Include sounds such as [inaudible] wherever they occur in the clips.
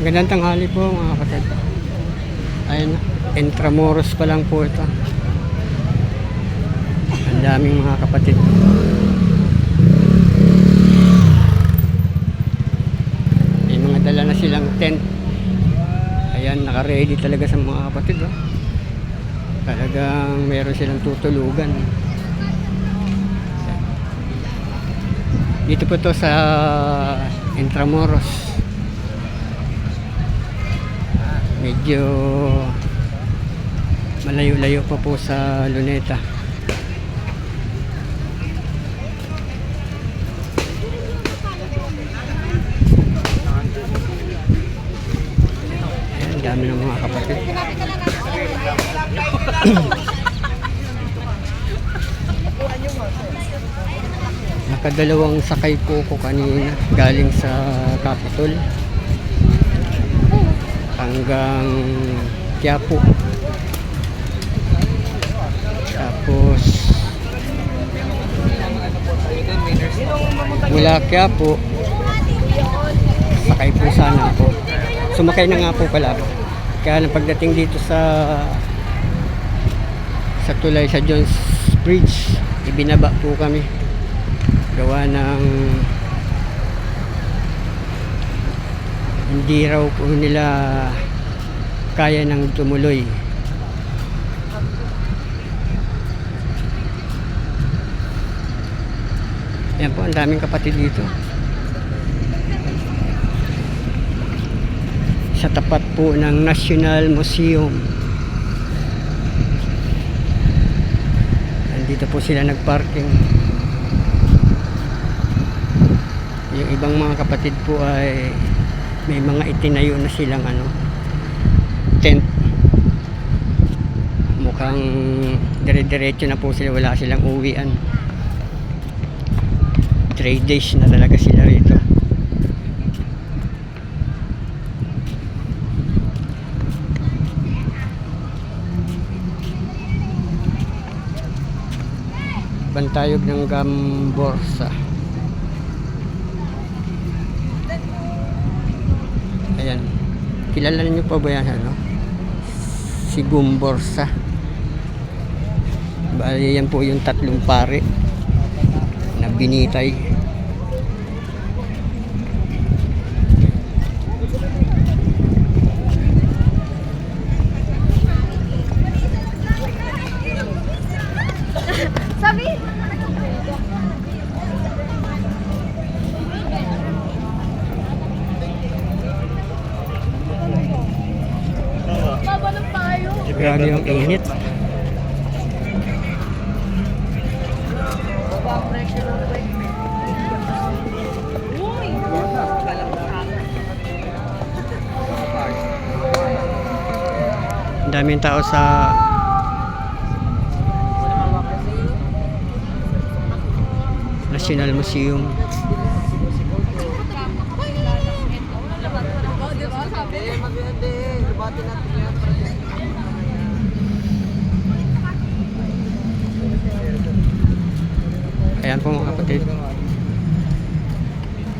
Gandang tanghali po mga kapatid. Ayun, Intramuros pa lang po ito. Ang daming mga kapatid. May mga dala na silang tent. Ayan, naka-ready talaga sa mga kapatid. Oh. Talagang meron silang tutulugan. Dito po to sa Intramuros. Medyo malayo-layo pa po sa Luneta. Ayan, dami ng mga kapatid. [coughs] Nakadalawang sakay po ko kanina galing sa Capitol hanggang Quiapo. Tapos mula Quiapo sakay po sana ako. Sumakay na nga po pala. Kaya nang pagdating dito sa sa tulay sa Jones Bridge, ibinaba po kami gawa ng hindi raw po nila kaya ng tumuloy. Yan po ang daming kapatid dito. Sa tapat po ng National Museum. Nandito po sila nagparking. Yung ibang mga kapatid po ay may mga itinayo na silang ano tent. Mukhang dire-diretso na po sila wala silang uwian. 3 days na talaga sila rito. Bantayog ng Gamborsa Ayan. Kilala niyo pa ba yan, ano? Si Gumborsa. Bali, yan po yung tatlong pare na binitay. Grabe init. Ang. Uy! Ang daming tao sa National Museum. Ayan po mga kapatid.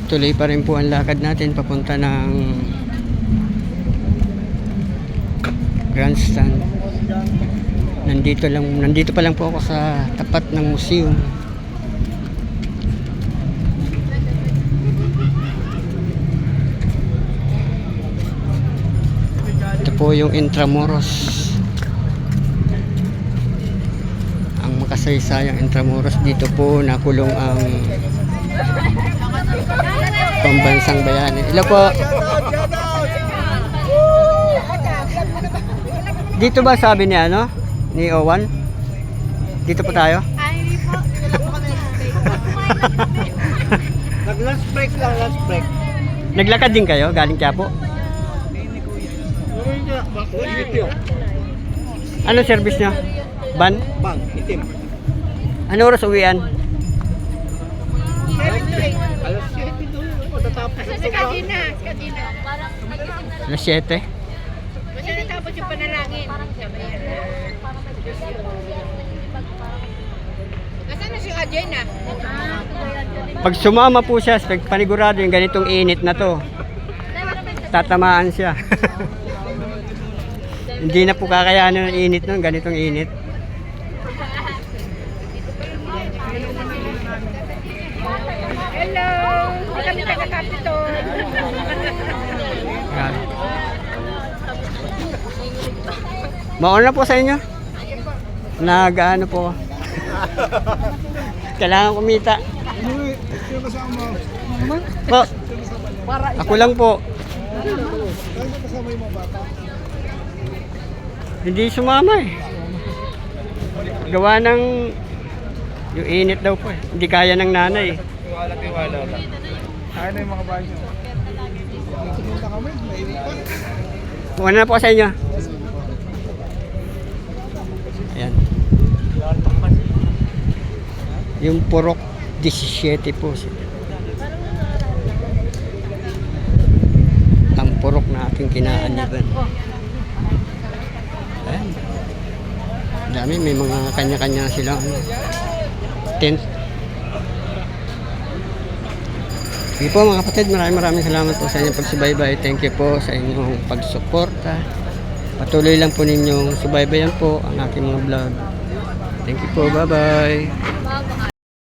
Tuloy pa rin po ang lakad natin papunta ng grandstand. Nandito lang nandito pa lang po ako sa tapat ng museum. Ito po yung Intramuros. Ang makasaysayang Intramuros dito po nakulong ang pambansang bayani. Ilo po. Dito ba sabi ni ano? Ni Owan? Dito po tayo? Po. Po steak. [laughs] Nag-lunch break lang, lunch break. Naglakad din kayo galing Quiapo? Ano service nyo? Ban? Bang, itim. Ano oras uwian? Alas 7 doon. Matatapos Sa ang sa trabaho. kadina, kadina. Alas 7? Kasi natapos yung panalangin. Nasaan na si Ajay na? Ah, Pag sumama po siya, pag panigurado yung ganitong init na to, tatamaan siya. [laughs] Hindi na po kakayanin ng init nun, ganitong init. Hindi kami taga-Capitol. Yan. Mauna na po sa inyo. Nag-ano po. [laughs] Kailangan kumita. Po. Ako lang po. Hindi sumama eh. Gawa ng yung init daw po eh. Hindi kaya ng nanay eh. Tiwala, tiwala. Kaya na yung mga bahay nyo. Nagpunta kami, mainit pa. Muna na po sa inyo. Ayan. Yung purok 17 po. Ang purok na aking kinaaniban. Ayan. Dami, may mga kanya-kanya silang tent. Sige po mga kapatid, maraming maraming salamat po sa inyong pagsubaybay. Thank you po sa inyong pagsuporta. Patuloy lang po ninyong subaybayan po ang aking mga vlog. Thank you po, bye-bye.